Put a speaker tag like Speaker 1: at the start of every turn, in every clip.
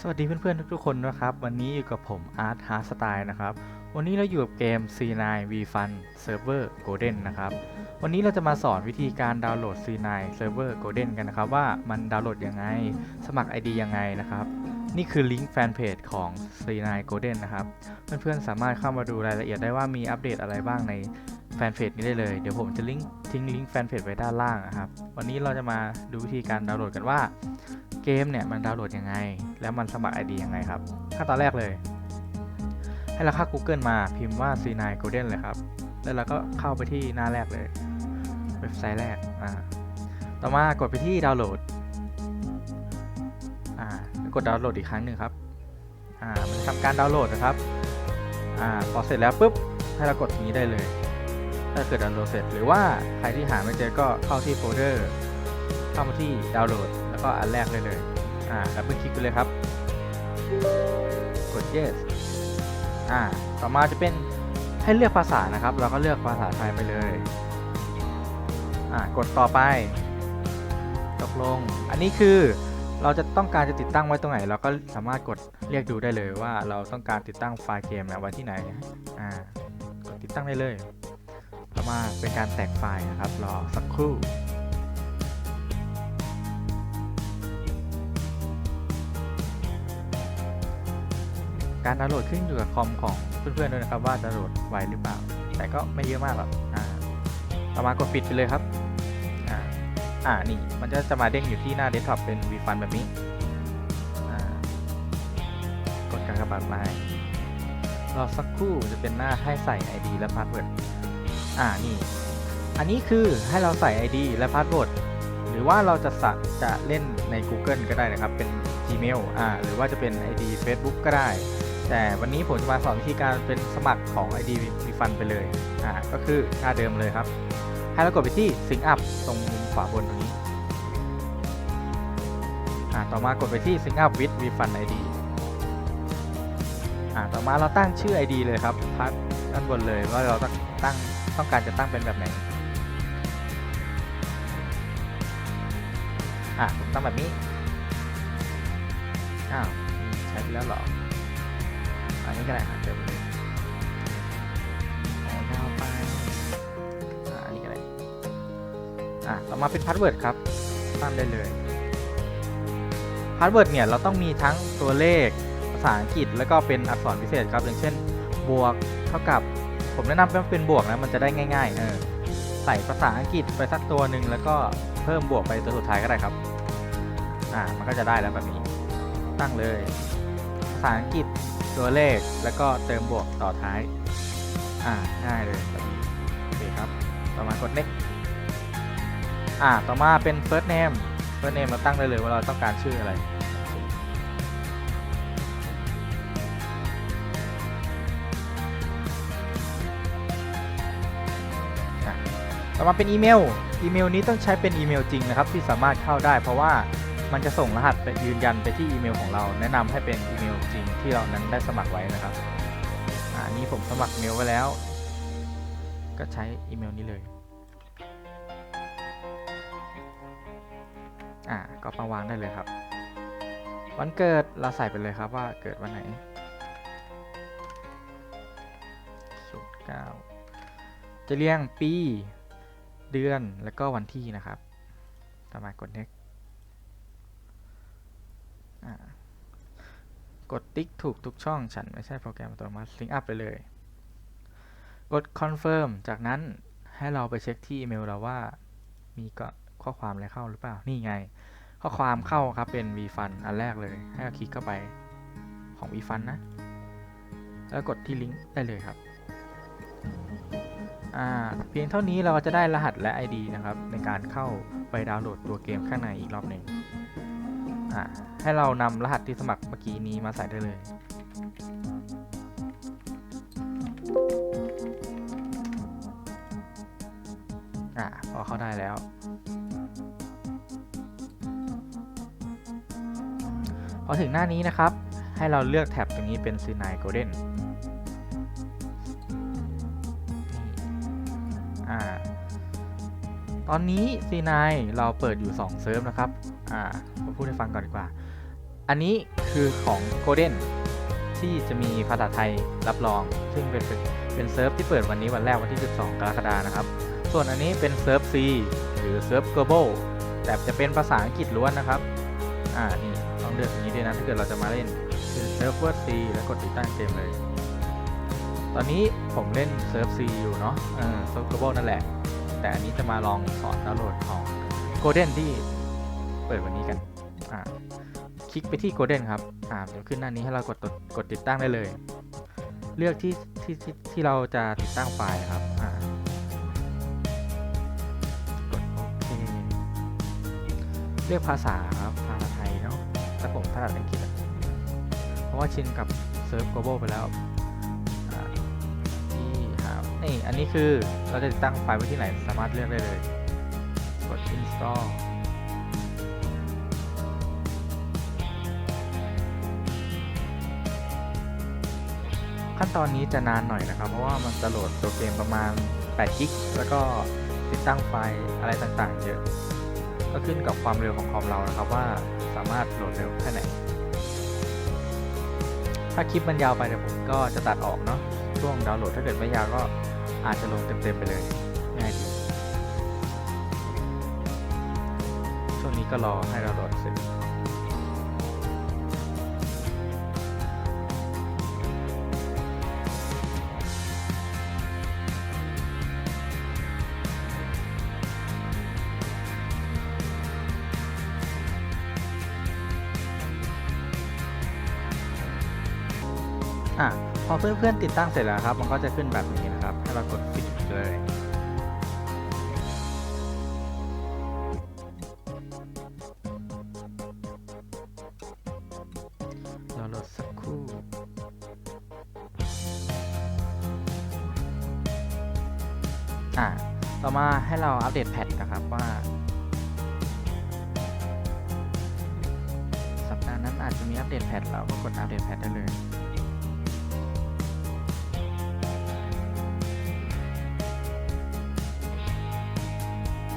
Speaker 1: สวัสดีเพื่อนๆทุกๆคนนะครับ วันนี้อยู่กับผมอาร์ตฮาร์สไตล์นะครับ วันนี้เราอยู่กับเกม C9 V Fun Server Golden นะครับ วันนี้เราจะมาสอนวิธีการดาวน์โหลด C9 Server Golden กันนะครับ ว่ามันดาวน์โหลดยังไง สมัคร ID ยังไงนะครับ นี่คือลิงก์แฟนเพจของ C9 Golden นะครับ เพื่อนๆสามารถเข้ามาดูรายละเอียดได้ว่ามีอัปเดตอะไรบ้างใน แฟนเพจนี้ได้เลย เดี๋ยวผมจะลิงก์ทิ้งลิงก์แฟนเพจไว้ด้านล่างนะครับ วันนี้เราจะมาดูวิธีการดาวน์โหลดกันว่า เกมเนี่ยมันดาวน์โหลดยังไง แล้วมันสมัคร ID ยังไงครับ ขั้นตอนแรกเลย ให้เราเข้า Google มาพิมพ์ว่า C9 Golden เลยครับ แล้วเราก็เข้าไปที่หน้าแรกเลย เว็บไซต์แรกอ่าต่อมากดไปที่ดาวน์โหลดอ่ากดดาวน์โหลดอีกครั้งหนึ่งครับอ่ามันทำการดาวน์โหลดนะครับอ่าพอเสร็จแล้วปุ๊บให้เรากดตรงนี้ได้เลย ถ้าเกิดดาวน์โหลดเสร็จ หรือว่าใครที่หาไม่เจอก็เข้าที่โฟลเดอร์เข้ามาที่ดาวน์โหลด แล้วก็อันแรกเลยเลยอ่าดับเบิลคลิกไปเลยครับ กด yes อ่าต่อมาจะเป็นให้เลือกภาษานะครับ เราก็เลือกภาษาไทยไปเลยอ่ากดต่อไป ตกลง อันนี้คือเราจะต้องการจะติดตั้งไว้ตรงไหน เราก็สามารถกดเรียกดูได้เลยว่าเราต้องการติดตั้งไฟล์เกมไว้ที่ไหนอ่ากดติดตั้งได้เลย ต่อมาเป็นการแตกไฟล์นะครับ รอสักครู่การดาวน์โหลดขึ้นอยู่กับคอมของเพื่อนๆด้วยนะครับว่าจะโหลดไวหรือเปล่า แต่ก็ไม่เยอะมากหรอกอ่าต่อมากดปิดไปเลยครับ อ่า อ่า นี่ มันจะจะมาเด้งอยู่ที่หน้าเดสก์ท็อปเป็น vFun แบบนี้ อ่า กดการกระบาดไม้รอสักครู่จะเป็นหน้าให้ใส่ ID และพาสเวิร์ด อ่านี่ อันนี้คือให้เราใส่ ID และพาสเวิร์ดหรือว่าเราจะสะจะเล่นใน Google ก็ได้นะครับ เป็น Gmail อ่าหรือว่าจะเป็น ID Facebook ก็ได้ แต่วันนี้ผมจะมาสอนวิธีการเป็นสมัครของ ID มีฟันไปเลยอ่าก็คือหน้าเดิมเลยครับ ให้เรากดไปที่ Sync Up ตรงมุมขวาบนตรงนี้อ่าต่อมากดไปที่ Sync Up with Refund ID อ่าต่อมาเราตั้งชื่อ ID เลยครับพักด้านบนเลยว่าเราตั้ง ต้องการจะตั้งเป็นแบบไหน อะผมตั้งแบบนี้ อ้าว ใช้ไปแล้วหรอ อันนี้ก็ได้ครับเติมเลยเอายาวไปอ่าอันนี้ก็ได้ อะต่อมาเป็นพาสเวิร์ดครับ ตั้งได้เลย พาสเวิร์ดเนี่ยเราต้องมีทั้งตัวเลขภาษาอังกฤษแล้วก็เป็นอักษรพิเศษครับ อย่างเช่น บวกเท่ากับ ผมแนะนำว่าเป็นบวกนะมันจะได้ง่ายๆเออใส่ภาษาอังกฤษไปสักตัวหนึ่งแล้วก็เพิ่มบวกไปตัวสุดท้ายก็ได้ครับ อ่า มันก็จะได้แล้วแบบนี้ ตั้งเลย ภาษาอังกฤษตัวเลขแล้วก็เติมบวกต่อท้าย อ่า ง่ายเลยแบบนี้โอเคครับ ต่อมากด next อ่า ต่อมาเป็น first name first name เราตั้งได้เลยว่าเราต้องการชื่ออะไร มาเป็นอีเมล อีเมลนี้ต้องใช้เป็นอีเมลจริงนะครับ ที่สามารถเข้าได้ เพราะว่ามันจะส่งรหัสไปยืนยันไปที่อีเมลของเรา แนะนำให้เป็นอีเมลจริงที่เรานั้นได้สมัครไว้นะครับอ่านี่ผมสมัครเมลไว้แล้ว ก็ใช้อีเมลนี้เลยอ่าก็มาวางได้เลยครับ วันเกิดเราใส่ไปเลยครับว่าเกิดวันไหนศูนย์เก้าจะเรียงปี เดือนแล้วก็วันที่นะครับ ต่อมากด next กดติ๊กถูกทุกช่อง ฉันไม่ใช่โปรแกรมอัตโนมัติ sync up ไปเลย กด confirm จากนั้นให้เราไปเช็คที่อีเมลเราว่ามีก็ข้อความอะไรเข้าหรือเปล่า นี่ไง ข้อความเข้าครับเป็น vfun อันแรกเลย ให้เราคลิกเข้าไปของ vfun นะ แล้วกดที่ลิงก์ได้เลยครับ เพียงเท่านี้เราก็จะได้รหัสและ ID นะครับ ในการเข้าไปดาวน์โหลดตัวเกมข้างในอีกรอบหนึ่งให้เรานำรหัสที่สมัครเมื่อกี้นี้มาใส่ได้เลยอ่าพอเข้าได้แล้ว พอถึงหน้านี้นะครับ ให้เราเลือกแท็บตรงนี้เป็น C9 Golden อ่าตอนนี้ C9 เราเปิดอยู่ 2 เซิร์ฟนะครับ อ่าผมพูดให้ฟังก่อนดีกว่า อันนี้คือของ Golden ที่จะมีภาษาไทยรับรอง ซึ่งเป็นเป็นเป็นเซิร์ฟที่เปิดวันนี้วันแรกวันที่ 12 กรกฎานะครับ ส่วนอันนี้เป็นเซิร์ฟ C หรือเซิร์ฟ global แต่จะเป็นภาษาอังกฤษล้วนนะครับ อ่า นี่ต้องเลือกอย่างนี้ด้วยนะ ถ้าเกิดเราจะมาเล่นเป็นเซิร์ฟเวอร์ C แล้วกดติดตั้งเกมเลย ตอนนี้ผมเล่นเซิร์ฟ C อยู่เนาะเออเซิร์ฟ global นั่นแหละ แต่อันนี้จะมาลองสอนดาวน์โหลดของ Golden ที่เปิดวันนี้กันอ่าคลิกไปที่ Golden ครับอ่าเดี๋ยวขึ้นหน้านี้ให้เรากดตดกดติดตั้งได้เลย เลือกที่ที่ที่ที่เราจะติดตั้งไฟล์ครับอ่ากดโอเคเลือกภาษาครับภาษาไทยเนาะแต่ผมถนัดอังกฤษเพราะว่าชินกับเซิร์ฟ global ไปแล้ว นี่ อันนี้คือเราจะติดตั้งไฟล์ไว้ที่ไหนสามารถเลือกได้เลย กด install ขั้นตอนนี้จะนานหน่อยนะครับ เพราะว่ามันจะโหลดตัวเกมประมาณ8กิกแล้วก็ติดตั้งไฟล์อะไรต่างๆ เยอะ ก็ขึ้นกับความเร็วของคอมเรานะครับว่าสามารถโหลดเร็วแค่ไหน ถ้าคลิปมันยาวไปเดี๋ยวผมก็จะตัดออกเนาะช่วงดาวน์โหลดถ้าเกิดไม่ยาวก็ อาจจะลงเต็มๆไปเลยง่ายดีช่วงนี้ก็รอให้เราโหลดเสร็จ อะพอเพื่อนๆติดตั้งเสร็จแล้วครับ มันก็จะขึ้นแบบนี้นะครับ ให้เรากดปิดเลยเราโหลดสักครู่อะต่อมาให้เราอัปเดตแพท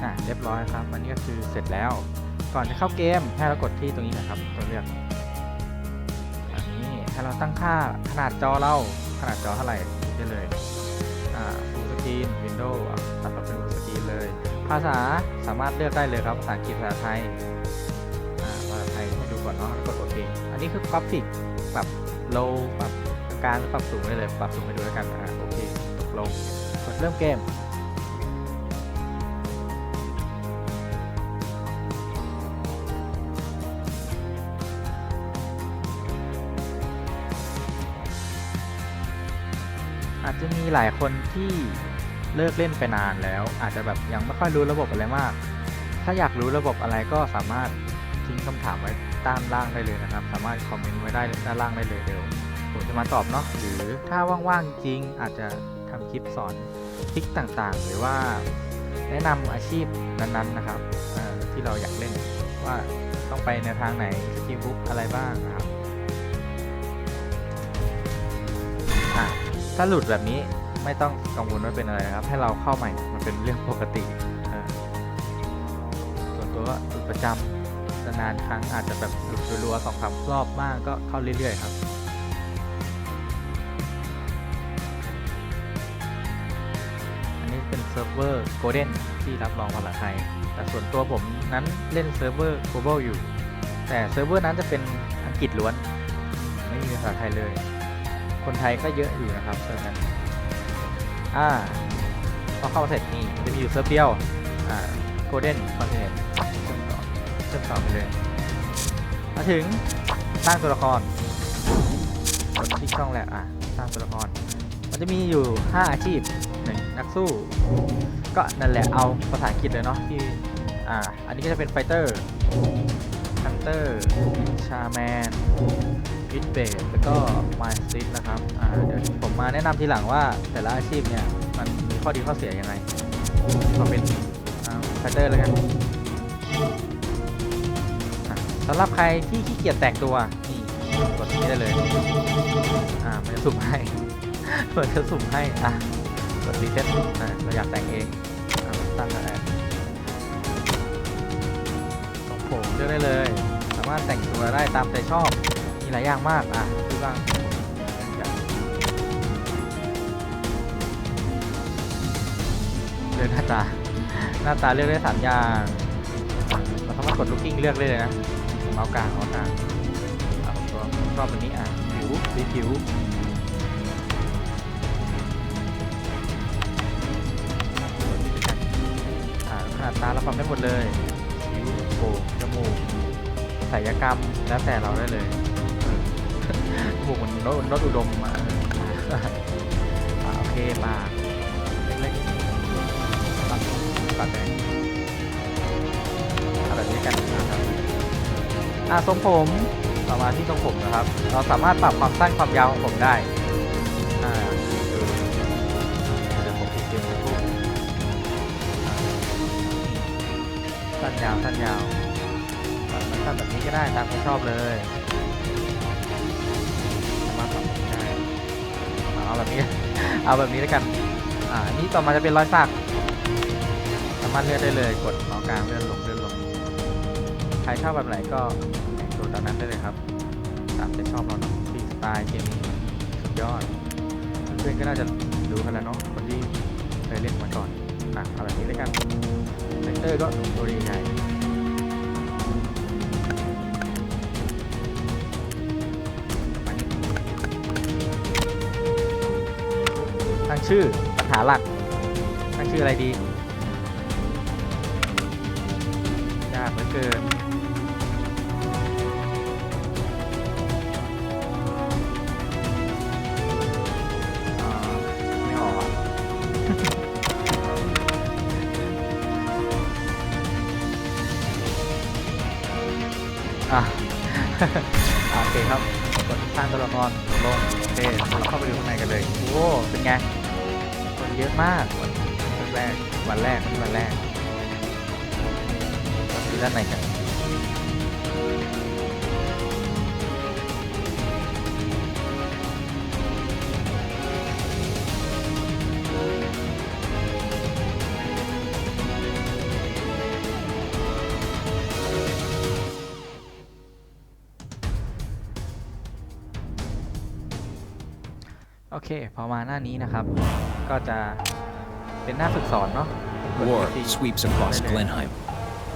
Speaker 1: อะเรียบร้อยครับ อันนี้ก็คือเสร็จแล้ว ก่อนจะเข้าเกมให้เรากดที่ตรงนี้นะครับตัวเลือกอันนี้ให้เราตั้งค่าขนาดจอเราขนาดจอเท่าไหร่ได้เลยอ่า full screen windows ตัดมาเป็น full screen เลย ภาษาสามารถเลือกได้เลยครับภาษาอังกฤษภาษาไทยอ่าภาษาไทยให้ดูก่อนเนาะแล้วกดโอเคอันนี้คือกราฟิกปรับ low ปรับกลางปรับสูงได้เลย ปรับสูงไปดูแล้วกันอ่าโอเคตกลงกดเริ่มเกม หลายคนที่เลิกเล่นไปนานแล้ว อาจจะแบบยังไม่ค่อยรู้ระบบอะไรมาก ถ้าอยากรู้ระบบอะไรก็สามารถทิ้งคำถามไว้ด้านล่างได้เลยนะครับ สามารถคอมเมนต์ไว้ได้ด้านล่างได้เลยเดี๋ยวผมจะมาตอบเนาะหรือถ้าว่างๆจริงอาจจะทำคลิปสอนทริกต่างๆ หรือว่าแนะนำอาชีพนั้นๆนะครับที่เราอยากเล่นว่าต้องไปในทางไหนสกิลบุ๊กอะไรบ้างนะครับ ถ้าหลุดแบบนี้ไม่ต้องกังวลว่าเป็นอะไรนะครับ ให้เราเข้าใหม่มันเป็นเรื่องปกติส่วนตัวก็หลุดประจำนานครั้งอาจจะแบบหลุดรัวๆสองสามรอบมากก็เข้าเรื่อยๆครับอันนี้เป็นเซิร์ฟเวอร์ Golden ที่รับรองภาษาไทย แต่ส่วนตัวผมนั้นเล่นเซิร์ฟเวอร์ Global อยู่ แต่เซิร์ฟเวอร์นั้นจะเป็นอังกฤษล้วน ไม่มีภาษาไทยเลย คนไทยก็เยอะอยู่นะครับเซิร์ฟนั้นอ่าพอเข้ามาเสร็จนี่มันจะมีอยู่เซิร์ฟเดียวอ่า Golden Content เชื่อมต่อเชื่อมต่อไปเลยมาถึงสร้างตัวละครกดที่ช่องแรกอะสร้างตัวละคร มันจะมีอยู่ 5 อาชีพหนึ่งนักสู้ ก็นั่นแหละเอาภาษาอังกฤษเลยเนาะที่อ่าอันนี้ก็จะเป็นไฟเตอร์ฮันเตอร์ชาแมน ฟิตเบสแล้วก็มายซิตนะครับ อ่า เดี๋ยวผมมาแนะนำทีหลังว่าแต่ละอาชีพเนี่ย มันมีข้อดีข้อเสียยังไงขอเป็นไฟเตอร์แล้วกันสำหรับใครที่ขี้เกียจแต่งตัว นี่กดที่นี่ได้เลย อ่า มันจะสุ่มให้มันจะสุ่มให้ อะ กดรีเซ็ตอะเราอยากแต่งเองอะตั้งก็ได้ทรงผมเลือกได้เลย สามารถแต่งตัวได้ตามใจชอบ หลายอย่างมากอะดูบ้างเลือกหน้าตา หน้าตาเลือกได้สามอย่างเราสามารถกดลูกกิ้งเลือกได้เลยนะเมาส์กลางเมาส์กลางอะผมตัวชอบอันนี้อะผิวสีผิวอ่าขนาดตาเราปรับได้หมดเลยคิ้วโผจมูกศัลยกรรมแล้วแต่เราได้เลย จมูกมันโนตโนตอุดมอะเอออ่าโอเคปาเล็กๆปากปาแดงเอาแบบนี้กันนะครับอ่าทรงผมต่อมาที่ทรงผมนะครับ เราสามารถปรับความสั้นความยาวของผมได้อ่าเดี๋ยวผมติดเกมทุกสั้นยาวสั้นยาวตัดสั้นแบบนี้ก็ได้ตามที่ชอบเลย แบบนี้ เอาแบบนี้แล้วกัน อ่าอันนี้ต่อมาจะเป็นรอยสัก สามารถเลือกได้เลยกดเมาส์กลางเลื่อนลงเลื่อนลง ใครชอบแบบไหนก็แต่งตัวตามนั้นได้เลยครับ ตามใจชอบเราเนาะฟรีสไตล์เกมนี้สุดยอด เพื่อนก็น่าจะรู้กันแล้วเนาะ คนที่เคยเล่นมาก่อนอะเอาแบบนี้แล้วกันเซนเตอร์ก็ตัวใหญ่ ชื่อปัญหาหลักตั้งชื่ออะไรดี เคพอมาหน้านี้นะครับ ก็จะเป็นหน้าฝึกสอนเนาะกด
Speaker 2: War
Speaker 1: WASD
Speaker 2: sweeps across
Speaker 1: ได้เลย
Speaker 2: Glenheim.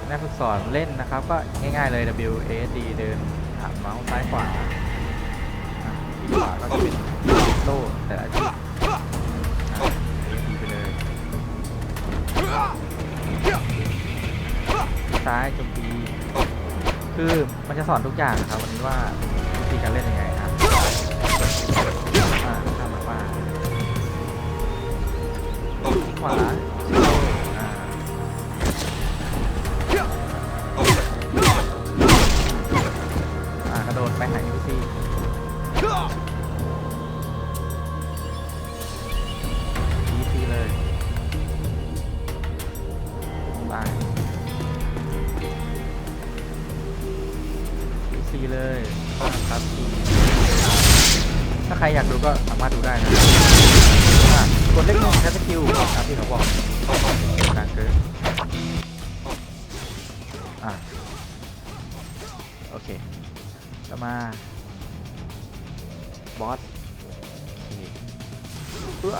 Speaker 1: หน้าฝึกสอนเล่นนะครับ ก็ง่ายๆเลย W A S D เดินหักเมาส์ซ้ายขวาอะที่ขวาก็จะเป็นโล่แต่ละจุดอะ ASD ไปเลยซ้ายโจมตีคือมันจะสอนทุกอย่างนะครับวันนี้ว่า พื่อ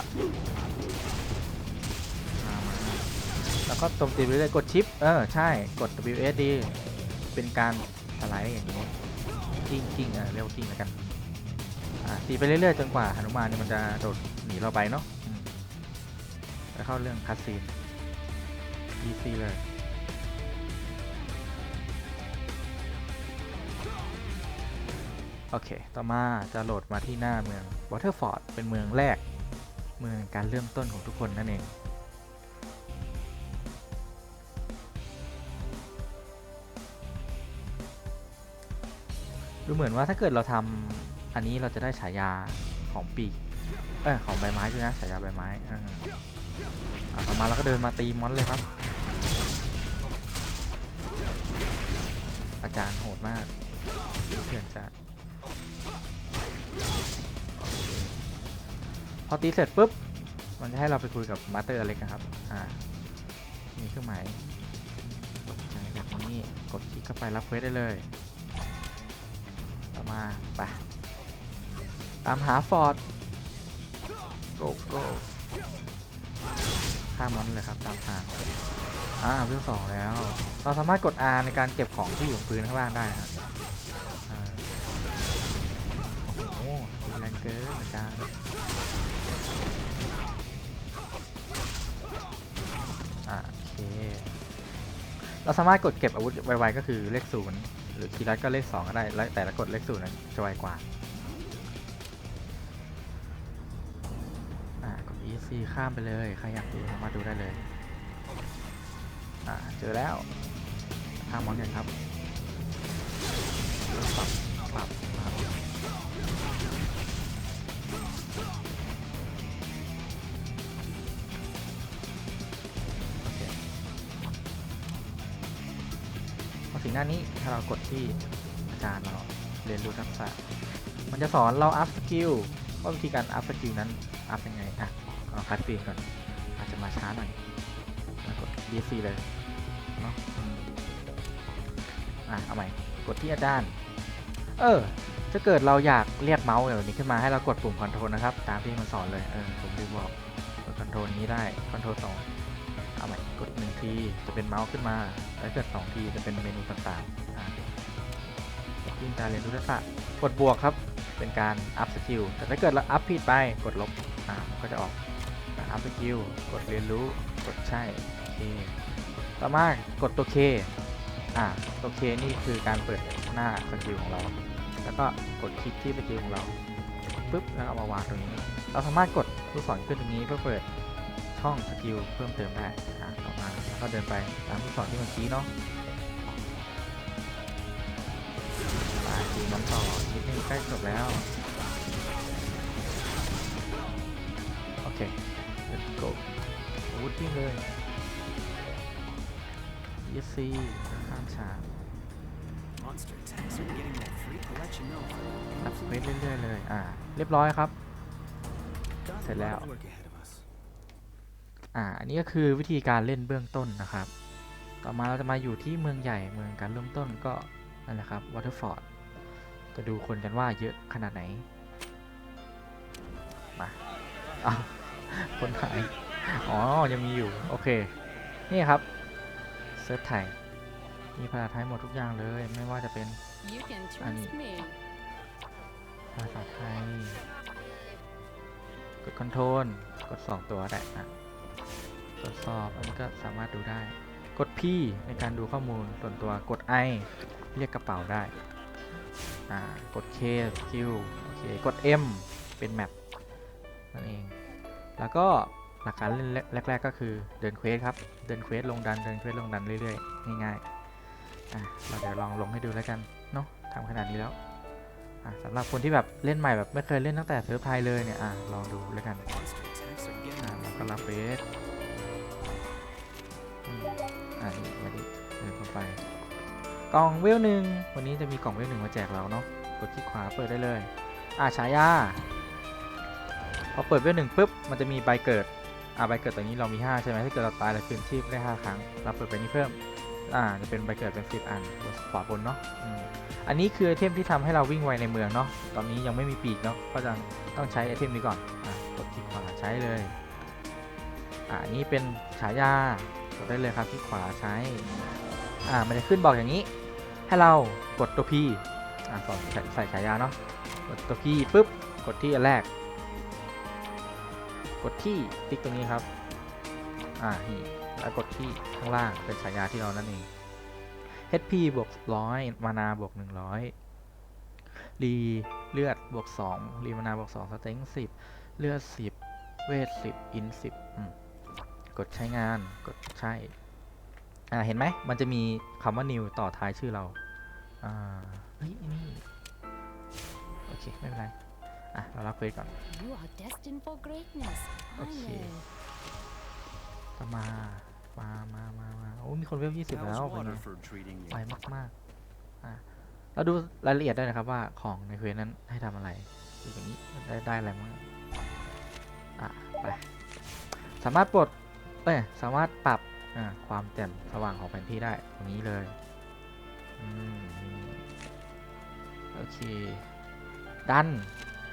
Speaker 1: แล้วก็โจมตีไปเรื่อยๆกดชิป เออ ใช่ กด WSD เป็นการสไลด์อย่างนี้กิ้งกิ้งเออเรียกว่ากิ้งแล้วกัน อ่าตีไปเรื่อยๆจนกว่าหนุมานเนี่ยมันจะโดดหนีเราไปเนาะแล้วเข้าเรื่องคัสซีน EC เลยโอเค ต่อมาจะโหลดมาที่หน้าเมืองวอเตอร์ฟอร์ด เป็นเมืองแรก มือการเริ่มต้นของทุกคนนั่นเอง ดูเหมือนว่าถ้าเกิดเราทำอันนี้เราจะได้ฉายาของปีกเออของใบไม้ด้วยนะฉายาใบไม้อ่าอะต่อมาเราก็เดินมาตีมอนเลยครับ อาจารย์โหดมากเพื่อนจัด พอตีเสร็จปุ๊บ มันจะให้เราไปคุยกับมาสเตอร์อเล็กนะครับ อ่า มีเครื่องหมายตกใจแบบนี้ กดคลิกเข้าไปรับเควสได้เลยต่อมา ไป ตามหาฟอร์ดโกโก้ข้ามมันเลยครับ ตามทาง อ่าเรื่องสองแล้ว เราสามารถกด R ในการเก็บของที่อยู่บนพื้นข้างล่างได้นะครับอ่าโอ้โหรุนแรงเกินอาจารย์ เราสามารถกดเก็บอาวุธไวๆก็คือเลขศูนย์หรือคีย์ลัดก็เลขสองก็ได้แล้วแต่ละกดเลขศูนย์นั้นจะไวกว่าอ่ากด EC ข้ามไปเลยใครอยากดูสามารถดูได้เลยอ่าเจอแล้วข้ามมอนกันครับปรับปรับปรับ หน้านี้ถ้าเรากดที่อาจารย์เราเรียนรู้ทักษะ มันจะสอนเราอัพสกิลว่าวิธีการอัพสกิลนั้นอัพยังไงอะลองคัดซีนก่อน อาจจะมาช้าหน่อยแล้วกด DC เลยเนาะอะเอาใหม่กดที่อาจารย์ เออถ้าเกิดเราอยากเรียกเมาส์แบบนี้ขึ้นมาให้เรากดปุ่มคอนโทรลนะครับ ตามที่มันสอนเลยเออผมลืมบอกกดคอนโทรลนี้ได้คอนโทรลสอง เอาใหม่กดหนึ่งทีจะเป็นเมาส์ขึ้นมาแล้วเกิดสองทีจะเป็นเมนูต่างๆอะยิ่งการเรียนรู้ทักษะกดบวกครับเป็นการอัพสกิลแต่ถ้าเกิดเราอัพผิดไปกดลบอ่ามันก็จะออกอัพสกิลกดเรียนรู้กดใช่โอเคต่อมากดตัว K อ่าตัว K นี่คือการเปิดหน้าสกิลของเรา แล้วก็กดคลิกที่สกิลของเราปุ๊บแล้วเอามาวางตรงนี้ เราสามารถกดลูกศรขึ้นตรงนี้เพื่อเปิด ช่องสกิลเพิ่มเติมได้อะต่อมาแล้วก็เดินไปตามลูกศรที่เมื่อกี้เนาะไปดูมันต่อนิดนึงใกล้จบแล้ว โอเค let's go อาวุธวิ่งเลย ESC ข้ามฉาก
Speaker 2: Monster attacks are getting that free collection of
Speaker 1: รับสเปซเรื่อยๆเลย อ่า เรียบร้อยครับ
Speaker 2: Got
Speaker 1: St.
Speaker 2: a lot
Speaker 1: Leo.
Speaker 2: of work ahead of us.
Speaker 1: อ่า อันนี้ก็คือวิธีการเล่นเบื้องต้นนะครับ ต่อมาเราจะมาอยู่ที่เมืองใหญ่เมืองการเริ่มต้นก็นั่นแหละครับวอเตอร์ฟอร์ดจะดูคนกันว่าเยอะขนาดไหน มาอ้าวคนหาย อ๋อ ยังมีอยู่ โอเค นี่ครับ เซิร์ชไทย มีภาษาไทยหมดทุกอย่างเลย ไม่ว่าจะเป็น
Speaker 3: You can
Speaker 1: Ani.
Speaker 3: trust me.
Speaker 1: ภาษาไทย กดคอนโทรล กด 2 ตัวได้อะ ตรวจสอบ อันนี้ก็สามารถดูได้ กด P ในการดูข้อมูลส่วนตัว กด I เรียกกระเป๋าได้ อ่า กด K สกิลโอเค กด M เป็นแมปนั่นเอง แล้วก็หลักการเล่นแรก ๆ ก็คือเดินเควสครับ เดินเควสลงดัน เดินเควสลงดันเรื่อยๆ ง่ายๆ อะ เราเดี๋ยวลองลงให้ดูแล้วกัน เนาะทำขนาดนี้แล้วสำหรับคนที่แบบเล่นใหม่แบบไม่เคยเล่นตั้งแต่เซิร์ฟไทยเลยเนี่ย อะ ลองดูแล้วกัน
Speaker 2: Monster attacks are getting
Speaker 1: อ่า
Speaker 2: that
Speaker 1: แล้วก็รับเฟส ดิเดินเข้าไป กล่องเวลหนึ่งวันนี้จะมีกล่องเวลหนึ่งมาแจกเราเนาะกดที่ขวาเปิดได้เลย อ่าฉายาพอเปิดเวลหนึ่งปุ๊บมันจะมีใบเกิดอ่าใบเกิดตัวนี้เรามี 5 ใช่ไหมถ้าเกิดเราตายเราคืนชีพได้ 5 ครั้ง เราเปิดไปนี้เพิ่ม อ่า จะเป็นใบเกิดเป็น 10 อันบนขวาบนเนาะอันนี้คือไอเทมที่ทำให้เราวิ่งไวในเมืองเนาะ ตอนนี้ยังไม่มีปีกเนาะ ก็จะต้องใช้ไอเทมนี้ก่อน อ่ากดที่ขวาใช้เลย อ่าอันนี้เป็นฉายา กดได้เลยครับที่ขวาใช้ อ่ามันจะขึ้นบอกอย่างนี้ ให้เรากดตัว P อ่าสอนใส่ฉายาเนาะกดตัว P ปุ๊บกดที่อันแรก กดที่ติ๊กตรงนี้ครับ อ่านี่แล้วกดที่ข้างล่างเป็นฉายาที่เรานั่นเอง HP บวกร้อยมานาบวกหนึ่งร้อยรีเลือดบวกสองรีมานาบวกสองสเต็งสิบเลือดสิบเวทสิบอินสิบกดใช้งานกดใช่ อ่าเห็นไหมมันจะมีคำว่า new ต่อท้ายชื่อเราอ่าเฮ้ยนี่โอเคไม่เป็นไรอะเรารับเควสก่อน
Speaker 3: You are destined for greatness. I
Speaker 1: Okay.
Speaker 3: know.
Speaker 1: ต่อมา มามามามาโอ้มีคนเวลยี่สิบแล้ว
Speaker 2: How's
Speaker 1: เป็นไง
Speaker 2: Waterford treating you?
Speaker 1: ไวมากๆอะเราดูรายละเอียดได้นะครับว่าของในเควสนั้นให้ทำอะไรดูอย่างนี้ได้ได้อะไรบ้างอะไป สามารถปลดเอ้ยสามารถปรับอ่า ความแจ่มสว่างของแผนที่ได้ตรงนี้เลยอืมโอเค ดัน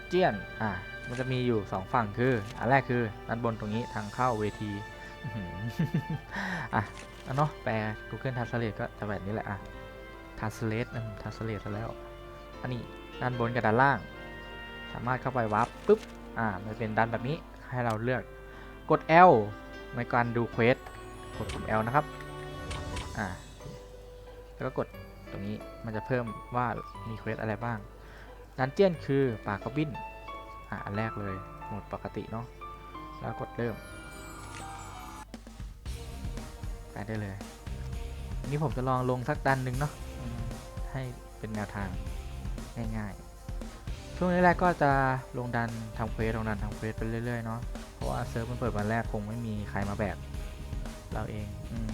Speaker 1: เจียน อะ มันจะมีอยู่สองฝั่งคือ อันแรกคือด้านบนตรงนี้ทางเข้าเวที อะเอาเนาะแปล Google Translate ก็จะแบบนี้แหละ อะ Translate นั่น Translate แล้ว อันนี้ด้านบนกับด้านล่าง สามารถเข้าไปวับปุ๊บ อ่า มันเป็นด้านแบบนี้ ให้เราเลือก กด L ในการดูเควส ดปุ่ม L นะครับ อ่า แล้วก็กดตรงนี้มันจะเพิ่มว่ามีเควสอะไรบ้าง ดันเจียนคือปากกบินอ่าอันแรกเลย โหมดปกติเนาะ แล้วกดเริ่ม ไปได้เลยนนี้ผมจะลองลงสักดันหนึ่งเนาะ ให้เป็นแนวทางง่ายๆ ช่วงแรกๆก็จะลงดันทำเควสลงดันทำเควสไปเรื่อยๆเนาะ เพราะว่าเซิร์ฟมันเปิดวันแรกคงไม่มีใครมาแบก เราเองอม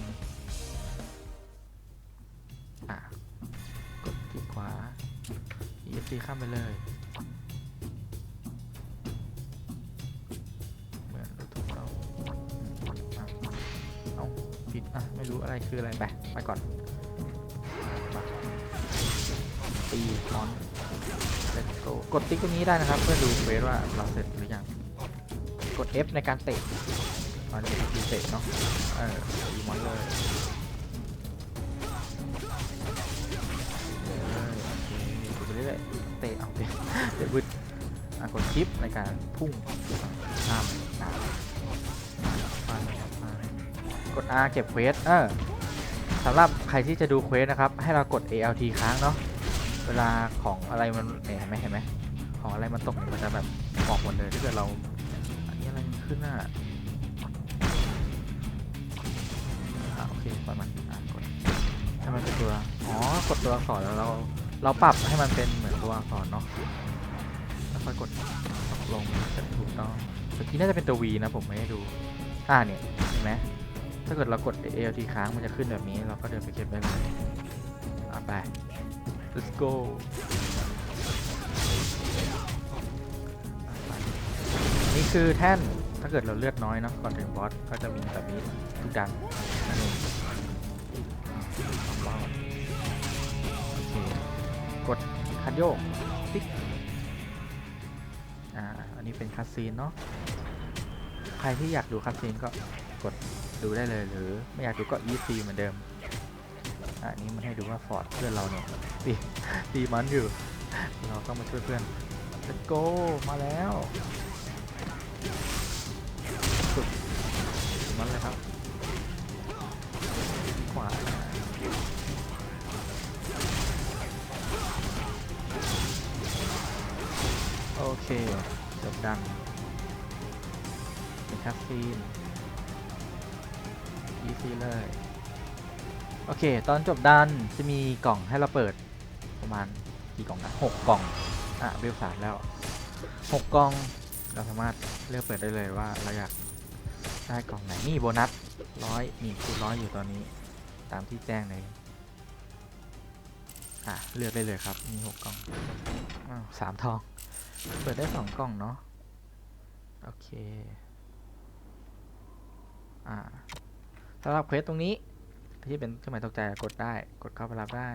Speaker 1: อะกดคลิกขวา ESC ข้ามไปเลย เหมือนถูกเราเอาผิดอะ ไม่รู้อะไรคืออะไร ไป ไปก่อนมาตีมอนเ e t โกกดติ๊กตรงนี้ได้นะครับ เพื่อดูเฟสว่าเราเสร็จหรือยัง กด F ในการเตะ ตอนนี้คือเตะเนาะเออตีมอนเลยเลยโอเคไปเรื่อยเตะเอาเตะเตะบึดกดชิปในการพุ่งข้ามนฟันกด R เก็บเควสเออสำหรับใครที่จะดูเควสนะครับ ให้เรากด ALT ค้างเนาะเวลาของอะไรมันเห็นไหมเห็นไหมของอะไรมันตกมันจะแบบบอกหมดเลยถ้าเกิดเราอันนี้อะไรขึ้นอ่า กดตัวอักษรแล้วเราเราปรับให้มันเป็นเหมือนตัวอักษรเนาะแล้วค่อยกดตกลงจะถูกต้องเมื่อกี้น่าจะเป็นตัว V นะผมไม่ได้ดูอ่าเนี่ยเห็นไหมถ้าเกิดเรากด ALT ค้างมันจะขึ้นแบบนี้ เราก็เดินไปเก็บได้เลยอะไป let's go นี่คือแท่นถ้าเกิดเราเลือดน้อยเนาะก่อนถึงบอสก็จะมีแบบนี้ทุกดัน กดคันโยกติ๊กอ่าอันนี้เป็นคัสซีนเนาะใครที่อยากดูคัสซีนก็กดดูได้เลยหรือไม่อยากดูก็ EC เหมือนเดิมอ่านี้มันให้ดูว่าฟอร์ดเพื่อนเราเนี่ยตีตีมันอยู่เราต้องมาช่วยเพื่อน let's go มาแล้วสุดมันเลยครับ เคจบดันเป็นคัสซีน easy เลย โอเค ตอนจบดันจะมีกล่องให้เราเปิดประมาณกี่กล่องนะหกกล่อง อะเบลสามแล้วหกกล่อง เราสามารถเลือกเปิดได้เลยว่าเราอยากได้กล่องไหน นี่โบนัสร้อยมีคูณร้อยอยู่ตอนนี้ ตามที่แจ้งในอะเลือกได้เลยครับ มีหกกล่องอ้าวสามทอง เปิดได้สองกล่องเนาะโอเคอ่าสำหรับเควสตรงนี้ที่เป็นเครื่องหมายตกใจกดได้กดเข้าไปรับได้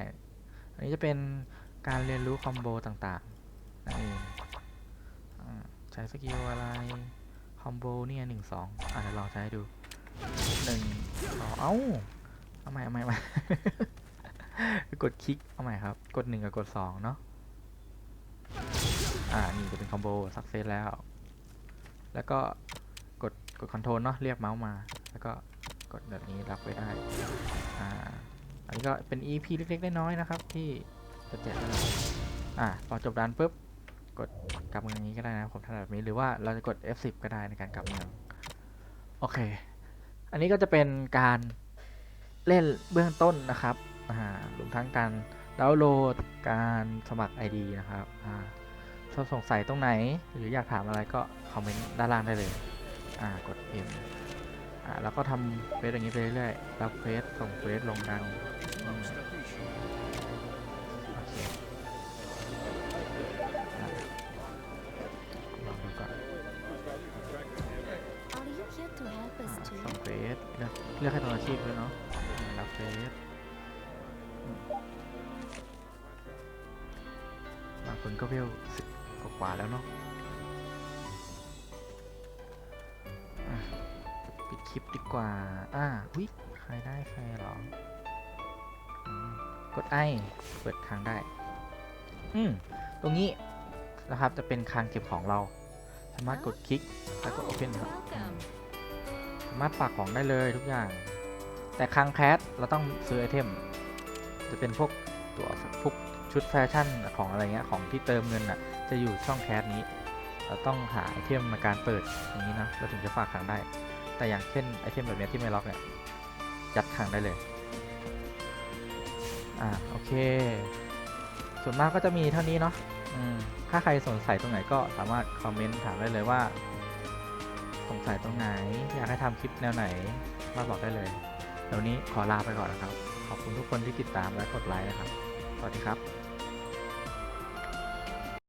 Speaker 1: อันนี้จะเป็นการเรียนรู้คอมโบต่างๆนั่นเองใช้สกิลอะไรคอมโบเนี่ยหนึ่งสองอะเดี๋ยวลองใช้ดูหนึ่งสองเอ้าเอาใหม่เอาใหม่เอาใหม่กดคลิกเอาใหม่ครับ กดหนึ่งกับกดสองเนาะ อ่า นี่จะเป็นคอมโบสักเซสแล้ว แล้วก็กดกดคอนโทรลเนาะเรียกเมาส์มา แล้วก็กดแบบนี้รับไว้ได้ อ่า อันนี้ก็เป็น EP เล็กๆน้อยๆนะครับ ที่จะแจกอ่าพอจบดันปุ๊บกดกลับเมืองนี้ก็ได้นะผมถนัดแบบนี้หรือว่าเราจะกด F10 ก็ได้ในการกลับเมืองโอเค อันนี้ก็จะเป็นการเล่นเบื้องต้นนะครับอ่ารวมทั้งการดาวน์โหลดการสมัคร ID นะครับ อ่าถ้าสงสัยตรงไหน หรืออยากถามอะไรก็คอมเมนต์ด้านล่างได้เลย อ่ากด M อ่าแล้วก็ทำเฟซอย่างนี้ไปเรื่อยๆรับเฟซส่งเฟซลงดังโอเคลองดูก่อนส่งเฟซเลือกเลือกให้ตรงอาชีพด้วยเนาะรับเฟซอืมคนก็เวลสิบ กว่าแล้วเนาะปิดคลิปดีกว่า อ่าวิใครได้ใครเหรออกดไอเปิดทางได้ อืม ตรงนี้นะครับจะเป็นคลังเก็บของเรา สามารถกดคลิกแล้วก็ Open ครับสามารถฝากของได้เลยทุกอย่าง แต่คลังแคสเราต้องซื้อไอเทม จะเป็นพวกตัวพวกชุดแฟชั่นของอะไรเงี้ยของที่เติมเงินอะ จะอยู่ช่องแคสนี้ เราต้องหาไอเทมมาการเปิดอย่างนี้นะเราถึงจะฝากขังได้ แต่อย่างเช่นไอเทมแบบนี้ที่ไม่ล็อกเนี่ยยัดขังได้เลย อ่าโอเค ส่วนมากก็จะมีเท่านี้เนาะถ้าใครสงสัยตรงไหนก็สามารถคอมเมนต์ถามได้เลยว่า สงสัยตรงไหน อยากให้ทำคลิปแนวไหนมาบอกได้เลยเดี๋ยวนี้ขอลาไปก่อนนะครับ ขอบคุณทุกคนที่ติดตามและกดไลค์นะครับ สวัสดีครับ